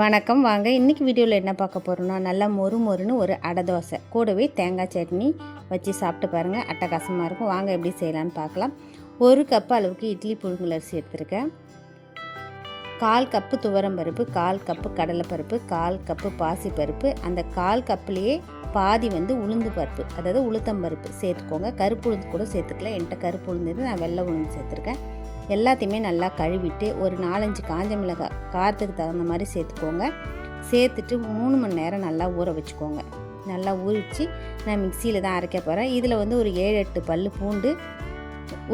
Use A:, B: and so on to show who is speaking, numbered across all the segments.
A: வணக்கம். வாங்க இன்றைக்கி வீடியோவில் என்ன பார்க்க போகிறோம்னா நல்லா மொறு மொறுன்னு ஒரு அடை தோசை. கூடவே தேங்காய் சட்னி வச்சு சாப்பிட்டு பாருங்கள் அட்டகாசமாக இருக்கும். வாங்க எப்படி செய்யலான்னு பார்க்கலாம். ஒரு கப் அளவுக்கு இட்லி புழுங்கல் அரிசி எடுத்திருக்கேன். கால் கப்பு துவரம் பருப்பு கால் கப்பு கடலைப்பருப்பு கால் கப்பு பாசிப்பருப்பு அந்த கால் கப்புலேயே பாதி வந்து உளுந்து பருப்பு அதாவது உளுத்தம் பருப்பு சேர்த்துக்கோங்க. கருப்பு உளுந்து கூட சேர்த்துக்கலாம். என்கிட்ட கருப்பு உளுந்து நான் வெள்ளை உளுந்து சேர்த்துருக்கேன். எல்லாத்தையுமே நல்லா கழுவிட்டு ஒரு நாலஞ்சு காஞ்ச மிளகாய் காரத்துக்கு தகுந்த மாதிரி சேர்த்துக்கோங்க. சேர்த்துட்டு மூணு மணி நேரம் நல்லா ஊற வச்சுக்கோங்க. நல்லா ஊறிச்சு. நான் மிக்சியில் தான் அரைக்க போகிறேன் இதில் வந்து ஒரு ஏழு எட்டு பல் பூண்டு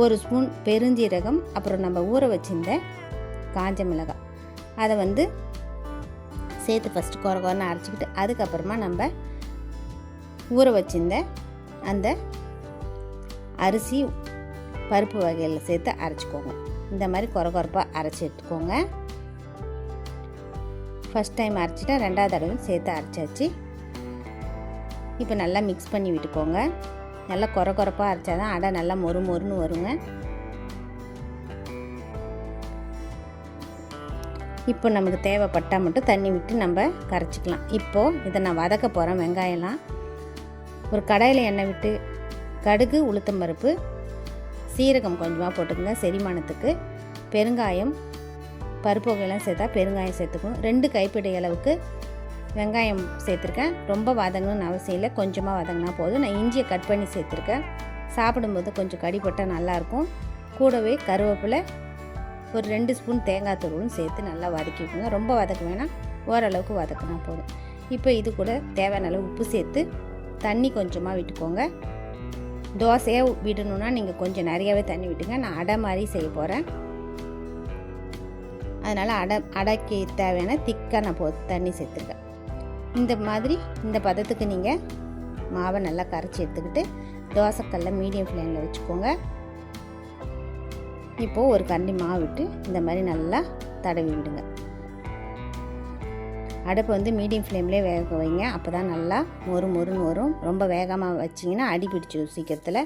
A: ஒரு ஸ்பூன் பெருஞ்சீரகம் அப்புறம் நம்ம ஊற வச்சிருந்த காஞ்ச மிளகாய் அதை வந்து சேர்த்து ஃபஸ்ட்டு குறை குறைன்னு அரைச்சிக்கிட்டு அதுக்கப்புறமா நம்ம ஊற வச்சிருந்த அந்த அரிசி பருப்பு வகையில் சேர்த்து அரைச்சிக்கோங்க. இந்த மாதிரி குறை குறைப்பாக அரைச்சி எடுத்துக்கோங்க. ஃபஸ்ட் டைம் அரைச்சிட்டா ரெண்டாவது தடவை சேர்த்து அரைச்சாச்சு. இப்போ நல்லா மிக்ஸ் பண்ணி விட்டுக்கோங்க. நல்லா குறை குறைப்பாக அரைச்சா தான் அடை நல்லா மொறு மொறுன்னு வருங்க. இப்போ நமக்கு தேவைப்பட்டால் மட்டும் தண்ணி விட்டு நம்ம கரைச்சிக்கலாம். இப்போது இதை நான் வதக்க போகிறேன் வெங்காயம்லாம். ஒரு கடையில் எண்ணெய் விட்டு கடுகு உளுத்தம்பருப்பு சீரகம் கொஞ்சமாக போட்டுக்கோங்க செரிமானத்துக்கு. பெருங்காயம் பருப்பு வகையெல்லாம் சேர்த்தா பெருங்காயம் சேர்த்துக்கணும். ரெண்டு கைப்பிடி அளவுக்கு வெங்காயம் சேர்த்துருக்கேன். ரொம்ப வதங்கணும்னு அவசியம் இல்லை கொஞ்சமாக வதங்கினா போதும். நான் இஞ்சியை கட் பண்ணி சேர்த்துருக்கேன். சாப்பிடும்போது கொஞ்சம் கடிப்பட்டால் நல்லாயிருக்கும். கூடவே கருவேப்பிலை ஒரு ரெண்டு ஸ்பூன் தேங்காய் தூளும் சேர்த்து நல்லா வதக்கிக்கோங்க. ரொம்ப வதக்க வேணாம் ஓரளவுக்கு வதக்கினா போதும். இப்போ இது கூட தேவையான அளவு உப்பு சேர்த்து தண்ணி கொஞ்சமாக விட்டுக்கோங்க. தோசையாக விடணுன்னா நீங்கள் கொஞ்சம் நிறையாவே தண்ணி விட்டுங்க. நான் அடை மாதிரி செய்ய போகிறேன் அதனால் அடை அடைக்கு தேவையான திக்காக நான் போ தண்ணி சேர்த்துருக்கேன். இந்த மாதிரி இந்த பதத்துக்கு நீங்கள் மாவை நல்லா கரைச்சி எடுத்துக்கிட்டு தோசைக்கல்ல மீடியம் ஃப்ளேமில் வச்சுக்கோங்க. இப்போது ஒரு கண்டி மாவு விட்டு இந்த மாதிரி நல்லா தடவி விடுங்க. அடுப்பு வந்து மீடியம் ஃப்ளேம்லேயே வேக வைங்க. அப்போ தான் நல்லா மொறு மொறுன்னு வரும். ரொம்ப வேகமாக வச்சிங்கன்னா அடி பிடிச்சி சீக்கிரத்தில்.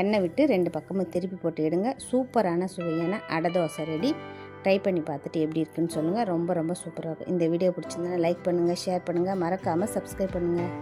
A: எண்ணெய் விட்டு ரெண்டு பக்கமும் திருப்பி போட்டு எடுங்க. சூப்பரான சுவையான அடை தோசை ரெடி. ட்ரை பண்ணி பார்த்துட்டு எப்படி இருக்குன்னு சொல்லுங்கள் ரொம்ப ரொம்ப சூப்பராக இருக்கும். இந்த வீடியோ பிடிச்சிருந்தா லைக் பண்ணுங்கள் ஷேர் பண்ணுங்கள் மறக்காமல் சப்ஸ்கிரைப் பண்ணுங்கள்